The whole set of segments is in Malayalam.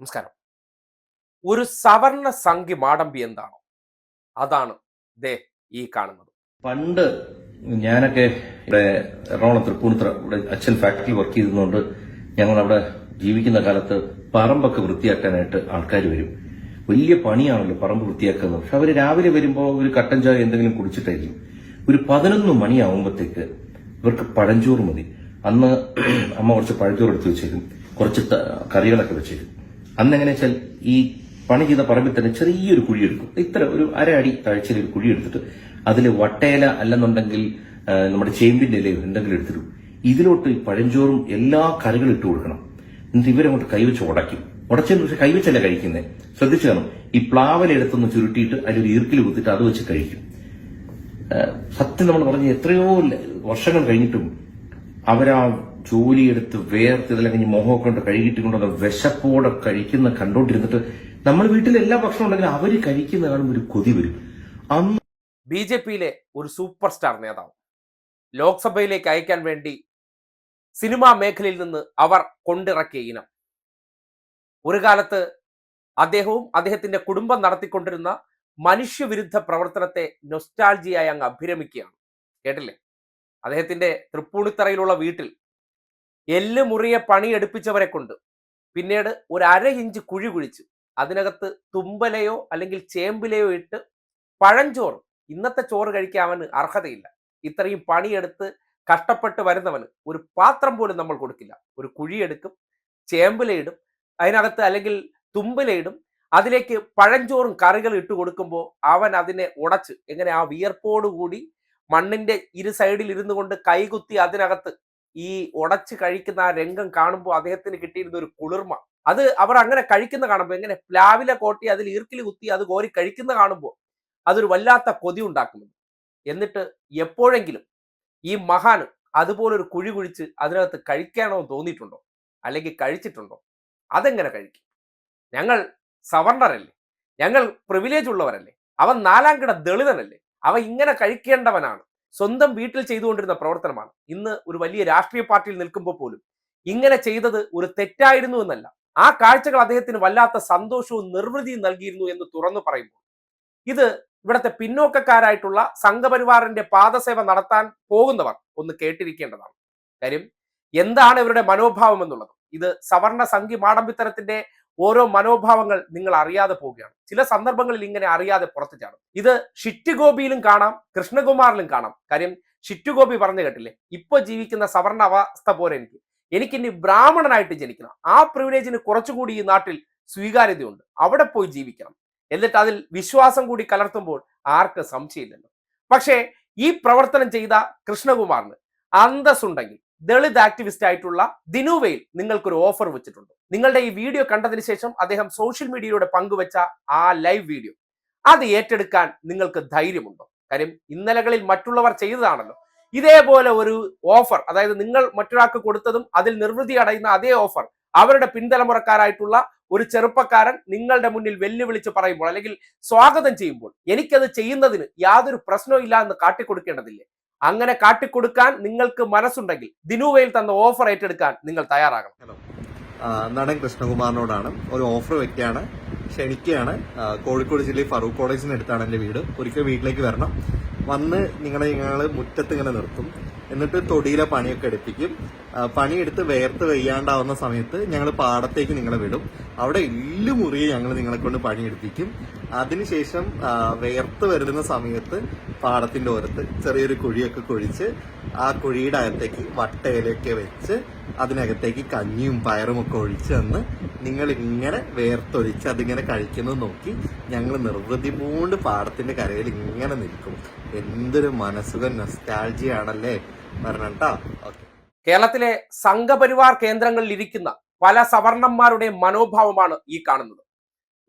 നമസ്കാരം. ഒരു സവർണ സംഖ്യ മാടമ്പി എന്താണോ? അതാണ് ദേ ഈ കാണുന്നത്. പണ്ട് ഞാനൊക്കെ ഇവിടെ എറണാകുളം തൃപ്പൂണിത്തുറ ഇവിടെ അച്ഛൻ ഫാക്ടറി വർക്ക് ചെയ്തതുകൊണ്ട് ഞങ്ങൾ അവിടെ ജീവിക്കുന്ന കാലത്ത് പറമ്പൊക്കെ വൃത്തിയാക്കാനായിട്ട് ആൾക്കാർ വരും. വലിയ പണിയാണല്ലോ പറമ്പ് വൃത്തിയാക്കുന്നത്. പക്ഷെ അവർ രാവിലെ വരുമ്പോൾ ഒരു കട്ടൻ ചായ എന്തെങ്കിലും കുടിച്ചിട്ടായിരിക്കും. ഒരു പതിനൊന്ന് മണിയാവുമ്പോഴത്തേക്ക് ഇവർക്ക് പഴഞ്ചോറ് മതി. അന്ന് അമ്മ കുറച്ച് പഴഞ്ചോറ് എടുത്ത് വെച്ചേക്കും. കുറച്ച് കറികളൊക്കെ വെച്ചേക്കും. അന്ന് എങ്ങനെയാ വെച്ചാൽ ഈ പണി ചെയ്ത പറമ്പിൽ തന്നെ ചെറിയൊരു കുഴി എടുക്കും. ഇത്ര ഒരു അര അടി താഴ്ചയിൽ ഒരു കുഴി എടുത്തിട്ട് അതിൽ വട്ടയില അല്ലെന്നുണ്ടെങ്കിൽ നമ്മുടെ ചേമ്പിന്റെ ഇലയോ എന്തെങ്കിലും എടുത്തിടും. ഇതിലോട്ട് പഴഞ്ചോറും എല്ലാ കറികളും ഇട്ട് കൊടുക്കണം. എന്നിട്ട് ഇവരങ്ങോട്ട് കൈവച്ച് ഉടയ്ക്കും. ഉടച്ചെന്ന് പക്ഷെ കൈവച്ചല്ല കഴിക്കുന്നത് ശ്രദ്ധിച്ചു കാണും ഈ പ്ലാവലെടുത്തൊന്ന് ചുരുട്ടിയിട്ട് അതിലൊരു ഈർക്കിൽ കുത്തിയിട്ട് അത് വെച്ച് കഴിക്കും. സത്യം നമ്മൾ പറഞ്ഞ എത്രയോ വർഷങ്ങൾ കഴിഞ്ഞിട്ടും അവരാ ജോലിയെടുത്ത് വേർത്ത് ഇതെല്ലാം കഴിഞ്ഞ് മുഖമൊക്കെ കൊണ്ട് കഴുകിയിട്ട് കൊണ്ട് വിശപ്പോടെ കഴിക്കുന്ന കണ്ടോണ്ടിരുന്നിട്ട് നമ്മൾ വീട്ടിൽ എല്ലാ ഭക്ഷണം ഉണ്ടെങ്കിലും അവർ കഴിക്കുന്ന കാണുമ്പോൾ ഒരു കൊതി വരും. അന്ന് ബി ജെ പിയിലെ ഒരു സൂപ്പർ സ്റ്റാർ നേതാവ് ലോക്സഭയിലേക്ക് അയക്കാൻ വേണ്ടി സിനിമാ മേഖലയിൽ നിന്ന് അവർ കൊണ്ടിറക്കിയ ഇനം. ഒരു കാലത്ത് അദ്ദേഹവും അദ്ദേഹത്തിന്റെ കുടുംബം നടത്തിക്കൊണ്ടിരുന്ന മനുഷ്യവിരുദ്ധ പ്രവർത്തനത്തെ നൊസ്റ്റാൾജിയായി അങ്ങ് അഭിരമിക്കുകയാണ്. കേട്ടില്ലേ? അദ്ദേഹത്തിന്റെ തൃപ്പൂണിത്തറയിലുള്ള വീട്ടിൽ എല്ല് മുറിയെ പണിയെടുപ്പിച്ചവരെ കൊണ്ട്. പിന്നീട് ഒരു അര ഇഞ്ച് കുഴി കുഴിച്ച്. അതിനകത്ത് തുമ്പലയോ അല്ലെങ്കിൽ ചേമ്പിലയോ ഇട്ട് പഴഞ്ചോറ്. ഇന്നത്തെ ചോറ് കഴിക്കാൻ അവന് അർഹതയില്ല. ഇത്രയും പണിയെടുത്ത് കഷ്ടപ്പെട്ട് വരുന്നവന് ഒരു പാത്രം പോലും നമ്മൾ കൊടുക്കില്ല. ഒരു കുഴിയെടുക്കും ചേമ്പിലയിടും അതിനകത്ത് അല്ലെങ്കിൽ തുമ്പിലയിടും അതിലേക്ക് പഴഞ്ചോറും കറികൾ ഇട്ട് കൊടുക്കുമ്പോൾ അവൻ അതിനെ ഉടച്ച് എങ്ങനെ ആ വിയർപ്പോടുകൂടി മണ്ണിന്റെ ഇരു സൈഡിൽ ഇരുന്നു കൊണ്ട് കൈകുത്തി അതിനകത്ത് ഈ ഉടച്ച് കഴിക്കുന്ന ആ രംഗം കാണുമ്പോൾ അദ്ദേഹത്തിന് കിട്ടിയിരുന്ന ഒരു കുളിർമ. അത് അവർ അങ്ങനെ കഴിക്കുന്ന കാണുമ്പോൾ എങ്ങനെ പ്ലാവില കോട്ടി അതിൽ ഈർക്കിൽ കുത്തി അത് കോരി കഴിക്കുന്ന കാണുമ്പോൾ അതൊരു വല്ലാത്ത കൊതി ഉണ്ടാക്കുന്നത് എന്നിട്ട് എപ്പോഴെങ്കിലും ഈ മഹാന് അതുപോലൊരു കുഴി കുഴിച്ച് അതിനകത്ത് കഴിക്കാനോ തോന്നിയിട്ടുണ്ടോ? അല്ലെങ്കിൽ കഴിച്ചിട്ടുണ്ടോ? അതെങ്ങനെ കഴിക്കും? ഞങ്ങൾ സവർണരല്ലേ? ഞങ്ങൾ പ്രിവിലേജ് ഉള്ളവരല്ലേ? അവൻ നാലാം കിട ദളിതനല്ലേ? അവ ഇങ്ങനെ കഴിക്കേണ്ടവനാണ്. സ്വന്തം വീട്ടിൽ ചെയ്തുകൊണ്ടിരുന്ന പ്രവർത്തനമാണ്. ഇന്ന് ഒരു വലിയ രാഷ്ട്രീയ പാർട്ടിയിൽ നിൽക്കുമ്പോൾ പോലും ഇങ്ങനെ ചെയ്തത് ഒരു തെറ്റായിരുന്നു എന്നല്ല. ആ കാഴ്ചകൾ അദ്ദേഹത്തിന് വല്ലാത്ത സന്തോഷവും നിർവൃതിയും നൽകിയിരുന്നു എന്ന് തുറന്നു പറയുമ്പോൾ. ഇത് ഇവിടുത്തെ പിന്നോക്കക്കാരായിട്ടുള്ള സംഘപരിവാറിന്റെ പാദസേവ നടത്താൻ പോകുന്നവർ ഒന്ന് കേട്ടിരിക്കേണ്ടതാണ്. കാര്യം എന്താണ് ഇവരുടെ മനോഭാവം എന്നുള്ളത്? ഇത് സവർണ സംഘി മാടമ്പിത്തരത്തിന്റെ ഓരോ മനോഭാവങ്ങൾ നിങ്ങൾ അറിയാതെ പോവുകയാണ്. ചില സന്ദർഭങ്ങളിൽ ഇങ്ങനെ അറിയാതെ പുറത്തു ചാടും. ഇത് ഷിറ്റ് ഗോപിയിലും കാണാം കൃഷ്ണകുമാറിലും കാണാം. കാര്യം ഷിറ്റുഗോപി പറഞ്ഞു കേട്ടില്ലേ? ഇപ്പൊ ജീവിക്കുന്ന സവർണ അവസ്ഥ പോലെ എനിക്ക്. എനിക്കിനി ബ്രാഹ്മണനായിട്ട് ജനിക്കണം. ആ പ്രിവിലേജിന് കുറച്ചുകൂടി ഈ നാട്ടിൽ സ്വീകാര്യതയുണ്ട്. അവിടെ പോയി ജീവിക്കണം. എന്നിട്ട് അതിൽ വിശ്വാസം കൂടി കലർത്തുമ്പോൾ ആർക്ക് സംശയമില്ലല്ലോ. പക്ഷേ ഈ പ്രവർത്തനം ചെയ്ത കൃഷ്ണകുമാറിന് അന്തസ്സുണ്ടെങ്കിൽ ദളിത് ആക്ടിവിസ്റ്റ് ആയിട്ടുള്ള ദിനുവയിൽ നിങ്ങൾക്കൊരു ഓഫർ വെച്ചിട്ടുണ്ട്. നിങ്ങളുടെ ഈ വീഡിയോ കണ്ടതിന് ശേഷം അദ്ദേഹം സോഷ്യൽ മീഡിയയിലൂടെ പങ്കുവച്ച ആ ലൈവ് വീഡിയോ അത് ഏറ്റെടുക്കാൻ നിങ്ങൾക്ക് ധൈര്യമുണ്ടോ? കാര്യം ഇന്നലകളിൽ മറ്റുള്ളവർ ചെയ്തതാണല്ലോ. ഇതേപോലെ ഒരു ഓഫർ അതായത് നിങ്ങൾ മറ്റൊരാൾക്ക് കൊടുത്തതും അതിൽ നിർവൃതി അടയുന്ന അതേ ഓഫർ അവരുടെ പിൻതലമുറക്കാരായിട്ടുള്ള ഒരു ചെറുപ്പക്കാരൻ നിങ്ങളുടെ മുന്നിൽ വെല്ലുവിളിച്ച് പറയുമ്പോൾ അല്ലെങ്കിൽ സ്വാഗതം ചെയ്യുമ്പോൾ എനിക്കത് ചെയ്യുന്നതിന് യാതൊരു പ്രശ്നവും ഇല്ല എന്ന് കാട്ടിക്കൊടുക്കേണ്ടതില്ലേ? അങ്ങനെ കാട്ടിക്കൊടുക്കാൻ നിങ്ങൾക്ക് മനസ്സുണ്ടെങ്കിൽ ദിനുവയിൽ തന്ന ഓഫർ ഏറ്റെടുക്കാൻ നിങ്ങൾ തയ്യാറാകണം. നടൻ കൃഷ്ണകുമാറിനോടാണ് ഒരു ഓഫർ വെക്കുകയാണ് ക്ഷണിക്കുകയാണ്. കോഴിക്കോട് ജില്ലയിൽ ഫറൂഖ് കോളേജിന് അടുത്താണ് എന്റെ വീട്. ഒരിക്കൽ വീട്ടിലേക്ക് വരണം. വന്ന് നിങ്ങളെ ഞങ്ങൾ മുറ്റത്ത് ഇങ്ങനെ നിർത്തും. എന്നിട്ട് തൊടിയിലെ പണിയൊക്കെ എടുപ്പിക്കും. പണിയെടുത്ത് വേർത്ത് വെയ്യാണ്ടാവുന്ന സമയത്ത് ഞങ്ങൾ പാടത്തേക്ക് നിങ്ങളെ വിടും. അവിടെ എല്ലു മുറിയെ ഞങ്ങൾ നിങ്ങളെ കൊണ്ട് പണിയെടുപ്പിക്കും. അതിനുശേഷം വേർത്ത് വരുന്ന സമയത്ത് പാടത്തിന്റെ ഓരത്ത് ചെറിയൊരു കുഴിയൊക്കെ കുഴിച്ച് ആ കുഴിയുടെ അകത്തേക്ക് വട്ടയിലൊക്കെ വെച്ച് അതിനകത്തേക്ക് കഞ്ഞിയും പയറും ഒക്കെ ഒഴിച്ച് തന്ന് നിങ്ങൾ ഇങ്ങനെ വേർത്തൊഴിച്ച് അതിങ്ങനെ കഴിക്കുന്നത് നോക്കി ഞങ്ങൾ നിർവൃതി പൂണ്ട് പാടത്തിന്റെ കരയിൽ ഇങ്ങനെ നിൽക്കും. എന്തൊരു മനസ്സുഖം നൊസ്റ്റാൾജിയാണല്ലേ പറഞ്ഞാ ഓക്കെ കേരളത്തിലെ സംഘപരിവാർ കേന്ദ്രങ്ങളിൽ ഇരിക്കുന്ന പല സവർണന്മാരുടെ മനോഭാവമാണ് ഈ കാണുന്നത്.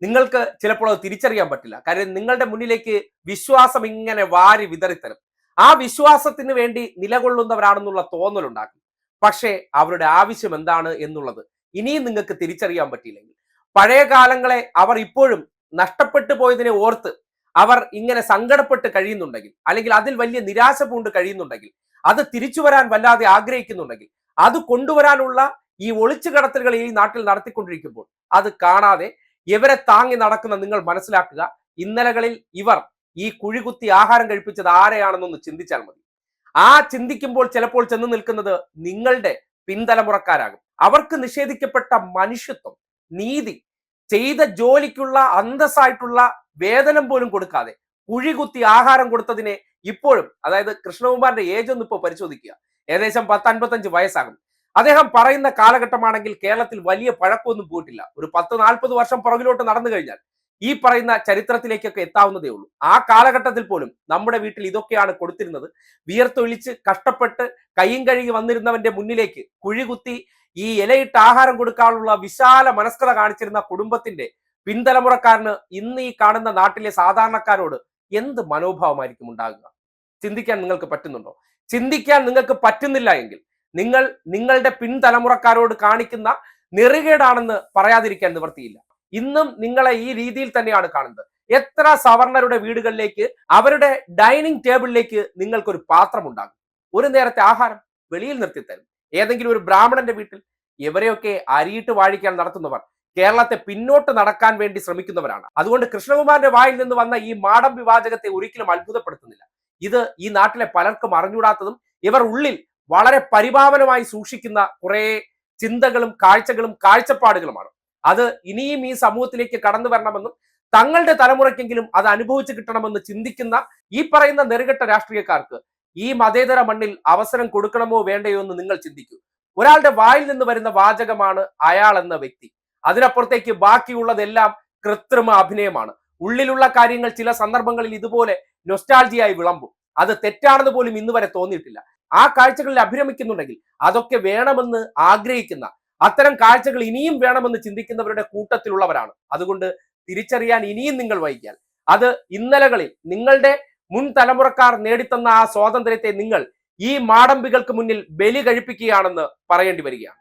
നിങ്ങൾക്ക് ചിലപ്പോൾ അത് തിരിച്ചറിയാൻ പറ്റില്ല. കാര്യം നിങ്ങളുടെ മുന്നിലേക്ക് വിശ്വാസം ഇങ്ങനെ വാരി വിതറിത്തരും. ആ വിശ്വാസത്തിന് വേണ്ടി നിലകൊള്ളുന്നവരാണെന്നുള്ള തോന്നലുണ്ടാക്കും. പക്ഷേ അവരുടെ ആവശ്യം എന്താണ് എന്നുള്ളത് ഇനിയും നിങ്ങൾക്ക് തിരിച്ചറിയാൻ പറ്റിയില്ലെങ്കിൽ. പഴയ കാലങ്ങളെ അവർ ഇപ്പോഴും നഷ്ടപ്പെട്ടു പോയതിനെ ഓർത്ത് അവർ ഇങ്ങനെ സങ്കടപ്പെട്ട് കഴിയുന്നുണ്ടെങ്കിൽ അല്ലെങ്കിൽ അതിൽ വലിയ നിരാശ പൂണ്ട് കഴിയുന്നുണ്ടെങ്കിൽ അത് തിരിച്ചു വരാൻ വല്ലാതെ ആഗ്രഹിക്കുന്നുണ്ടെങ്കിൽ അത് കൊണ്ടുവരാനുള്ള ഈ ഒളിച്ചു കടത്തലുകൾ ഈ നാട്ടിൽ നടത്തിക്കൊണ്ടിരിക്കുമ്പോൾ അത് കാണാതെ ഇവരെ താങ്ങി നടക്കുന്ന നിങ്ങൾ മനസ്സിലാക്കുക ഇന്നലകളിൽ ഇവർ ഈ കുഴികുത്തി ആഹാരം കഴിപ്പിച്ചത് ആരെയാണെന്നൊന്ന് ചിന്തിച്ചാൽ മതി. ആ ചിന്തിക്കുമ്പോൾ ചിലപ്പോൾ ചെന്ന് നിൽക്കുന്നത് നിങ്ങളുടെ പിൻതലമുറക്കാരാകും. അവർക്ക് നിഷേധിക്കപ്പെട്ട മനുഷ്യത്വം നീതി ചെയ്ത ജോലിക്കുള്ള അന്തസ്സായിട്ടുള്ള വേതനം പോലും കൊടുക്കാതെ കുഴികുത്തി ആഹാരം കൊടുത്തതിനെ ഇപ്പോഴും അതായത് കൃഷ്ണകുമാറിന്റെ ഏജ് ഒന്ന് ഇപ്പോൾ പരിശോധിക്കുക. ഏകദേശം പത്ത് അൻപത്തഞ്ച് വയസ്സാകും. അദ്ദേഹം പറയുന്ന കാലഘട്ടമാണെങ്കിൽ കേരളത്തിൽ വലിയ പഴക്കമൊന്നും പോയിട്ടില്ല. ഒരു പത്ത് നാൽപ്പത് വർഷം പുറകിലോട്ട് നടന്നു കഴിഞ്ഞാൽ ഈ പറയുന്ന ചരിത്രത്തിലേക്കൊക്കെ എത്താവുന്നതേ ഉള്ളൂ. ആ കാലഘട്ടത്തിൽ പോലും നമ്മുടെ വീട്ടിൽ ഇതൊക്കെയാണ് കൊടുത്തിരുന്നത്. വിയർത്തൊഴിച്ച് കഷ്ടപ്പെട്ട് കയ്യും കഴുകി വന്നിരുന്നവന്റെ മുന്നിലേക്ക് കുഴികുത്തി ഈ ഇലയിട്ട് ആഹാരം കൊടുക്കാനുള്ള വിശാല മനസ്കത കാണിച്ചിരുന്ന കുടുംബത്തിന്റെ പിൻതലമുറക്കാരന് ഇന്ന് ഈ കാണുന്ന നാട്ടിലെ സാധാരണക്കാരോട് എന്ത് മനോഭാവമായിരിക്കും ഉണ്ടാകുക? ചിന്തിക്കാൻ നിങ്ങൾക്ക് പറ്റുന്നുണ്ടോ? ചിന്തിക്കാൻ നിങ്ങൾക്ക് പറ്റുന്നില്ല എങ്കിൽ നിങ്ങൾ നിങ്ങളുടെ പിൻതലമുറക്കാരോട് കാണിക്കുന്ന നെറുകേടാണെന്ന് പറയാതിരിക്കാൻ നിവർത്തിയില്ല ഇന്നും നിങ്ങളെ ഈ രീതിയിൽ തന്നെയാണ് കാണുന്നത്. എത്ര സവർണരുടെ വീടുകളിലേക്ക് അവരുടെ ഡൈനിങ് ടേബിളിലേക്ക് നിങ്ങൾക്കൊരു പാത്രം ഉണ്ടാകും ഒരു നേരത്തെ ആഹാരം വെളിയിൽ നിർത്തിത്തരും. ഏതെങ്കിലും ഒരു ബ്രാഹ്മണന്റെ വീട്ടിൽ ഇവരെയൊക്കെ അരിയിട്ട് വാഴിക്കാൻ നടത്തുന്നവർ കേരളത്തെ പിന്നോട്ട് നടക്കാൻ വേണ്ടി ശ്രമിക്കുന്നവരാണ്. അതുകൊണ്ട് കൃഷ്ണകുമാറിന്റെ വായിൽ നിന്ന് വന്ന ഈ മാടം വിവാചകത്തെ ഒരിക്കലും അത്ഭുതപ്പെടുത്തുന്നില്ല. ഇത് ഈ നാട്ടിലെ പലർക്കും അറിഞ്ഞുകൂടാത്തതും ഇവർ ഉള്ളിൽ വളരെ പരിഭാവനമായി സൂക്ഷിക്കുന്ന കുറേ ചിന്തകളും കാഴ്ചകളും കാഴ്ചപ്പാടുകളുമാണ്. അത് ഇനിയും ഈ സമൂഹത്തിലേക്ക് കടന്നു വരണമെന്നും തങ്ങളുടെ തലമുറയ്ക്കെങ്കിലും അത് അനുഭവിച്ചു കിട്ടണമെന്ന് ചിന്തിക്കുന്ന ഈ പറയുന്ന നെറുകെട്ട രാഷ്ട്രീയക്കാർക്ക് ഈ മതേതര മണ്ണിൽ അവസരം കൊടുക്കണമോ വേണ്ടയോ എന്ന് നിങ്ങൾ ചിന്തിക്കൂ. ഒരാളുടെ വായിൽ നിന്ന് വരുന്ന വാചകമാണ് അയാൾ എന്ന വ്യക്തി. അതിനപ്പുറത്തേക്ക് ബാക്കിയുള്ളതെല്ലാം കൃത്രിമ അഭിനയമാണ്. ഉള്ളിലുള്ള കാര്യങ്ങൾ ചില സന്ദർഭങ്ങളിൽ ഇതുപോലെ നൊസ്റ്റാൾജിയായി വിളമ്പും. അത് തെറ്റാണെന്ന് പോലും ഇന്ന് വരെ തോന്നിയിട്ടില്ല. ആ കാഴ്ചകളിൽ അഭിരമിക്കുന്നുണ്ടെങ്കിൽ അതൊക്കെ വേണമെന്ന് ആഗ്രഹിക്കുന്ന അത്തരം കാഴ്ചകൾ ഇനിയും വേണമെന്ന് ചിന്തിക്കുന്നവരുടെ കൂട്ടത്തിലുള്ളവരാണ്. അതുകൊണ്ട് തിരിച്ചറിയാൻ ഇനിയും നിങ്ങൾ വൈകിയാൽ. അത് ഇന്നലകളിൽ നിങ്ങളുടെ മുൻ തലമുറക്കാർ നേടിത്തന്ന ആ സ്വാതന്ത്ര്യത്തെ നിങ്ങൾ ഈ മാടമ്പികൾക്ക് മുന്നിൽ ബലി കഴിപ്പിക്കുകയാണെന്ന് പറയേണ്ടി വരികയാണ്.